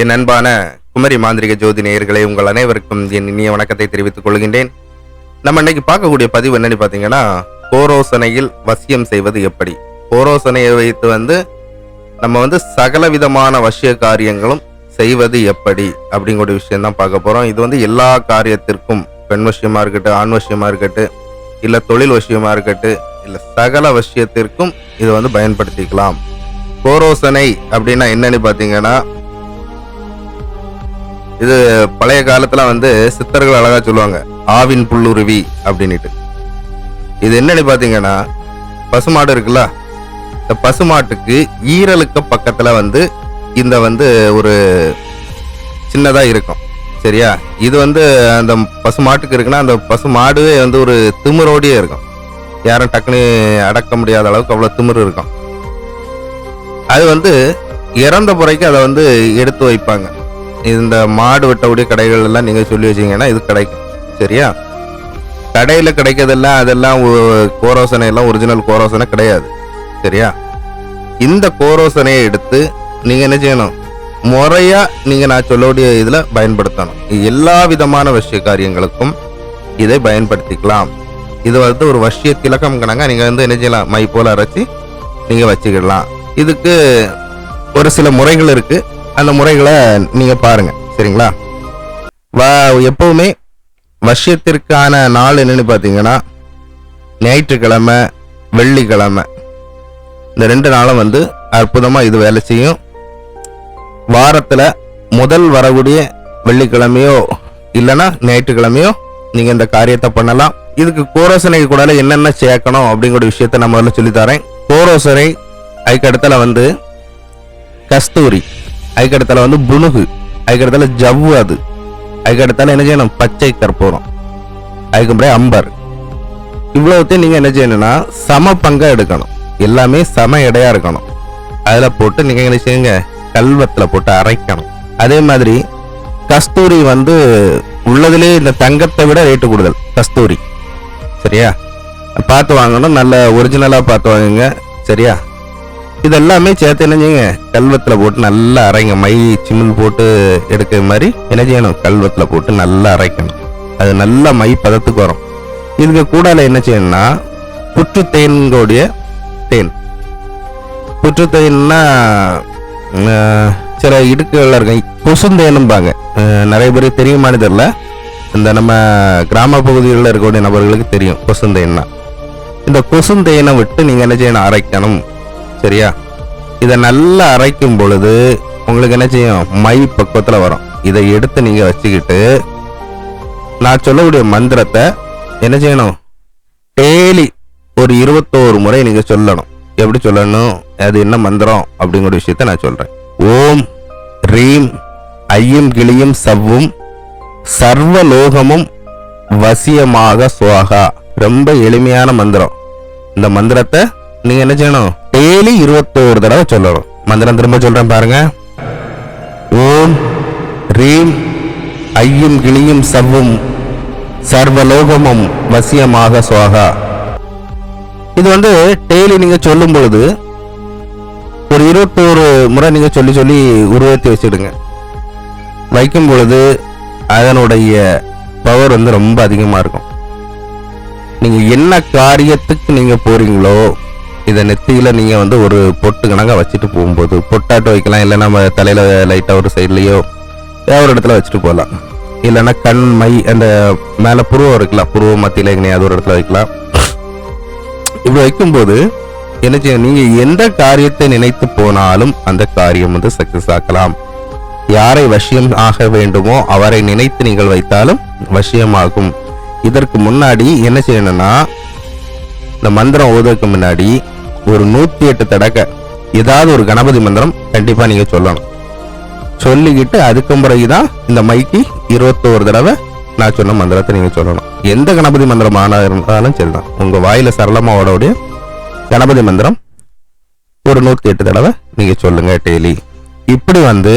என் அன்பான குமரி மாந்திரிக ஜோதி நேயர்களை உங்கள் அனைவருக்கும் என் இனிய வணக்கத்தை தெரிவித்துக் கொள்கின்றேன். நம்ம இன்னைக்கு பார்க்கக்கூடிய பதிவு என்னன்னு பார்த்தீங்கன்னா கோரோசனையில் வசியம் செய்வது எப்படி? கோரோசனையை வைத்து வந்து நம்ம வந்து சகல விதமான வசிய காரியங்களும் செய்வது எப்படி? அப்படிங்கிற விஷயம் தான் பார்க்க போகிறோம் இது வந்து எல்லா காரியத்திற்கும் பெண் வசியமாக இருக்கட்டும் ஆண் வசியமா இருக்கட்டும் இல்லை தொழில் வசியமாக இருக்கட்டும் இல்லை சகல வசியத்திற்கும் இதை வந்து பயன்படுத்திக்கலாம். கோரோசனை அப்படின்னா என்னன்னு பார்த்தீங்கன்னா இது பழைய காலத்துல வந்து சித்தர்கள் அழகா சொல்லுவாங்க ஆவின் புல்லுருவி அப்படின்னுட்டு. இது என்னன்னு பாத்தீங்கன்னா பசுமாடு இருக்குல்ல இந்த பசுமாட்டுக்கு ஈரலுக்கு பக்கத்துல வந்து இந்த வந்து ஒரு சின்னதா இருக்கும். சரியா? இது வந்து அந்த பசுமாட்டுக்கு இருக்குன்னா அந்த பசுமாடுவே வந்து ஒரு திமிரோடையே இருக்கும். யாரும் டக்குன்னு அடக்க முடியாத அளவுக்கு அவ்வளோ திமிர் இருக்கும். அது வந்து இறந்த பிறகு அதை வந்து எடுத்து வைப்பாங்க. இந்த மாடு வெட்டக்கூடிய கடைகள் எல்லாம் சொல்லி வச்சிங்கன்னா இது கிடைக்கும் சரியா? கடையில் கிடைக்கிறதெல்லாம் அதெல்லாம் கோரோசனை எல்லாம் ஒரிஜினல் கோரோசனை கிடையாது சரியா? இந்த கோரோசனையை எடுத்து நீங்கள் என்ன செய்யணும்? முறையாக நீங்கள் நான் சொல்லக்கூடிய இதில் பயன்படுத்தணும். எல்லா விதமான விஷய காரியங்களுக்கும் இதை பயன்படுத்திக்கலாம். இது வந்து ஒரு வசிய திலகம் கணங்க நீங்கள் வந்து என்ன செய்யலாம்? மை போல் அரைச்சி நீங்கள் வச்சுக்கிடலாம். இதுக்கு ஒரு சில முறைகள் இருக்குது அந்த முறைகளை நீங்க பாருங்க. சரிங்களா? வா எப்பவுமே வருஷத்திற்கான நாள் என்னன்னு பார்த்தீங்கன்னா ஞாயிற்றுக்கிழமை வெள்ளிக்கிழமை. இந்த ரெண்டு நாளும் வந்து அற்புதமாக இது வேலை செய்யும். வாரத்தில் முதல் வரக்கூடிய வெள்ளிக்கிழமையோ இல்லைன்னா ஞாயிற்றுக்கிழமையோ நீங்கள் இந்த காரியத்தை பண்ணலாம். இதுக்கு கோரோசனை கூட என்னென்ன சேர்க்கணும் அப்படிங்கிற விஷயத்த நம்ம முதல்ல சொல்லித்தரேன் கோரோசனை அதுக்கு வந்து கஸ்தூரி. அதுக்கடுத்தால வந்து புனுகு அதுக்கடுத்தால ஜவ்வு அது. அதுக்கடுத்தால என்ன செய்யணும்? பச்சை கற்பூரம் அதுக்கு அம்பர். இவ்வளோத்தையும் நீங்கள் என்ன செய்யணும்னா சம பங்காக எடுக்கணும். எல்லாமே சம எடையாக இருக்கணும். அதில் போட்டு நீங்கள் என்ன செய்யுங்க? கல்வத்தில் போட்டு அரைக்கணும். அதே மாதிரி கஸ்தூரி வந்து உள்ளதுலே இந்த தங்கத்தை விட ரேட்டு கூடுதல். கஸ்தூரி. சரியா? பார்த்து வாங்கணும். நல்ல ஒரிஜினலாக பார்த்து வாங்குங்க. சரியா? இதெல்லாமே சேர்த்து என்ன செய்யுங்க? கல்வத்துல போட்டு நல்லா அரைங்க. மை சிமிழ் போட்டு எடுக்கிற மாதிரி என்ன செய்யணும்? கல்வத்துல போட்டு நல்லா அரைக்கணும். அது நல்லா மை பதத்துக்கு வரும். இதுக்கு கூடால என்ன செய்யணும்னா புற்று தேன்களுடைய தேன். புற்று தேன்னா சில இடுக்குகள் இருக்கும் கொசுந்தேனும்பாங்க நிறைய பேருக்கு தெரியுமானு தெரியல. இந்த நம்ம கிராம பகுதிகளில் இருக்கக்கூடிய நபர்களுக்கு தெரியும் கொசுந்தேன்னா. இந்த கொசுந்தேனை விட்டு நீங்க என்ன செய்யணும்? அரைக்கணும். சரியா? இதை நல்லா அரைக்கும் பொழுது உங்களுக்கு என்ன செய்யும்? மை பக்குவத்தில் வரும். இதை எடுத்து நீங்கள் வச்சுக்கிட்டு நான் சொல்லக்கூடிய மந்திரத்தை என்ன செய்யணும்? டெய்லி ஒரு இருபத்தோரு முறை நீங்கள் சொல்லணும். எப்படி சொல்லணும்? அது என்ன மந்திரம்? அப்படிங்கிற விஷயத்த நான் சொல்கிறேன் ஓம் ரீம் ஐயும் கிளியும் சவ்வும் சர்வலோகமும் வசியமாக சுவாகா. ரொம்ப எளிமையான மந்திரம். இந்த மந்திரத்தை நீங்கள் என்ன செய்யணும்? டெய்லி இருபத்தோரு தடவை சொல்லணும். மந்திரம் திரும்ப சொல்றேன் பாருங்க. ஓம் ரீம் ஐயும் கிளியும் சவ்வும் சர்வலோகமும் வசியமாக சுவாகா. இது வந்து டெய்லி நீங்க சொல்லும் பொழுது ஒரு இருபத்தோரு முறை நீங்க சொல்லி சொல்லி உருவத்தி வச்சிடுங்க. வைக்கும் பொழுது அதனுடைய பவர் வந்து ரொம்ப அதிகமா இருக்கும். நீங்க என்ன காரியத்துக்கு நீங்க போறீங்களோ இதை நெத்தியில் நீங்கள் வந்து ஒரு பொட்டு கணக்காக வச்சுட்டு போகும்போது பொட்டாட்டு வைக்கலாம் இல்லை நம்ம தலையில் லைட்டாக ஒரு சைட்லேயோ ஏதாவது ஒரு இடத்துல வச்சுட்டு போகலாம். இல்லைன்னா கண் மை அந்த மேலே புருவம் இருக்கலாம். புருவம் மத்தியில் எங்கேயாவது ஒரு இடத்துல வைக்கலாம். இப்படி வைக்கும்போது என்ன செய்ய நீங்கள் எந்த காரியத்தை நினைத்து போனாலும் அந்த காரியம் வந்து சக்ஸஸ் ஆக்கலாம். யாரை வசியம் ஆக வேண்டுமோ அவரை நினைத்து நீங்கள் வைத்தாலும் வசியமாகும். இதற்கு முன்னாடி என்ன செய்யணும்னா இந்த மந்திரம் ஓதுறதுக்கு முன்னாடி ஒரு நூத்தி எட்டு தடக்க ஏதாவது ஒரு கணபதி மந்திரம் கண்டிப்பா நீங்க சொல்லணும். சொல்லிக்கிட்டு அதுக்கு பிறகுதான் இந்த மைக்கு இருபத்தோரு தடவை நான் சொன்ன மந்திரத்தை நீங்க சொல்லணும். எந்த கணபதி மந்திரமான இருந்தாலும் சரிதான். உங்க வாயில சரளமா ஓடக்கூடிய கணபதி மந்திரம் ஒரு நூத்தி எட்டு தடவை நீங்க சொல்லுங்க டெய்லி. இப்படி வந்து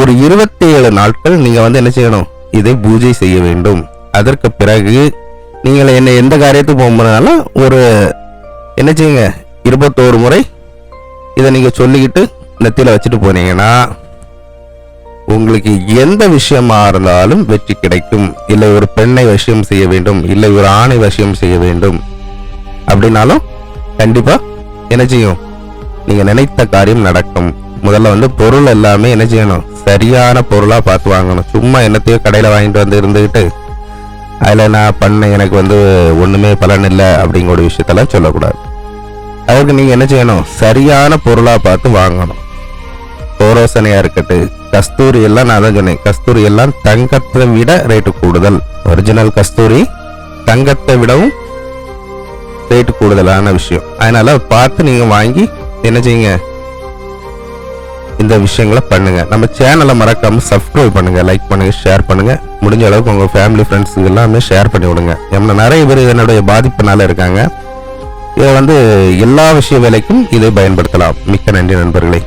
ஒரு இருபத்தி ஏழு நாட்கள் நீங்க வந்து என்ன செய்யணும்? இதை பூஜை செய்ய வேண்டும். அதற்கு பிறகு நீங்கள் என்ன எந்த காரியத்துக்கு போகும்போதுனாலும் ஒரு என்ன செய்யுங்க? இருபத்தோரு முறை இதை நீங்கள் சொல்லிக்கிட்டு நெத்தியில் வச்சுட்டு போனீங்கன்னா உங்களுக்கு எந்த விஷயமா இருந்தாலும் வெற்றி கிடைக்கும். இல்லை ஒரு பெண்ணை விஷயம் செய்ய வேண்டும். இல்லை ஒரு ஆணை விஷயம் செய்ய வேண்டும். அப்படின்னாலும் கண்டிப்பாக என்ன செய்யும் நீங்கள் நினைத்த காரியம் நடக்கும். முதல்ல வந்து பொருள் எல்லாமே என்ன செய்யணும் சரியான பொருளாக பார்த்து வாங்கணும். சும்மா என்னத்தையோ கடையில் வாங்கிட்டு வந்து இருந்துக்கிட்டு அதில் நான் பண்ண எனக்கு வந்து ஒன்றுமே பலன் இல்லை அப்படிங்கிற ஒரு விஷயத்தெல்லாம் சொல்லக்கூடாது. அதுக்கு நீங்க என்ன செய்யணும்? சரியான பொருளா பார்த்து வாங்கணும். கோரோசனையா இருக்கட்டும் கஸ்தூரி எல்லாம் நான் தான் சொன்னேன். கஸ்தூரி எல்லாம் தங்கத்தை விட ரேட்டு கூடுதல். ஒரிஜினல் கஸ்தூரி தங்கத்தை விடவும் ரேட்டு கூடுதலான விஷயம். அதனால பார்த்து நீங்க வாங்கி என்ன செய்யுங்க? இந்த விஷயங்களை பண்ணுங்க. நம்ம சேனலை மறக்காம சப்ஸ்கிரைப் பண்ணுங்க லைக் பண்ணுங்க ஷேர் பண்ணுங்க. முடிஞ்ச அளவுக்கு உங்க ஃபேமிலி ஃப்ரெண்ட்ஸுக்கு எல்லாமே ஷேர் பண்ணி விடுங்க. நம்ம நிறைய பேர் இதனுடைய பாதிப்புனால இருக்காங்க. இதை வந்து எல்லா விஷய வேலைக்கும் இதை பயன்படுத்தலாம். மிக்க நன்றி நண்பர்களே.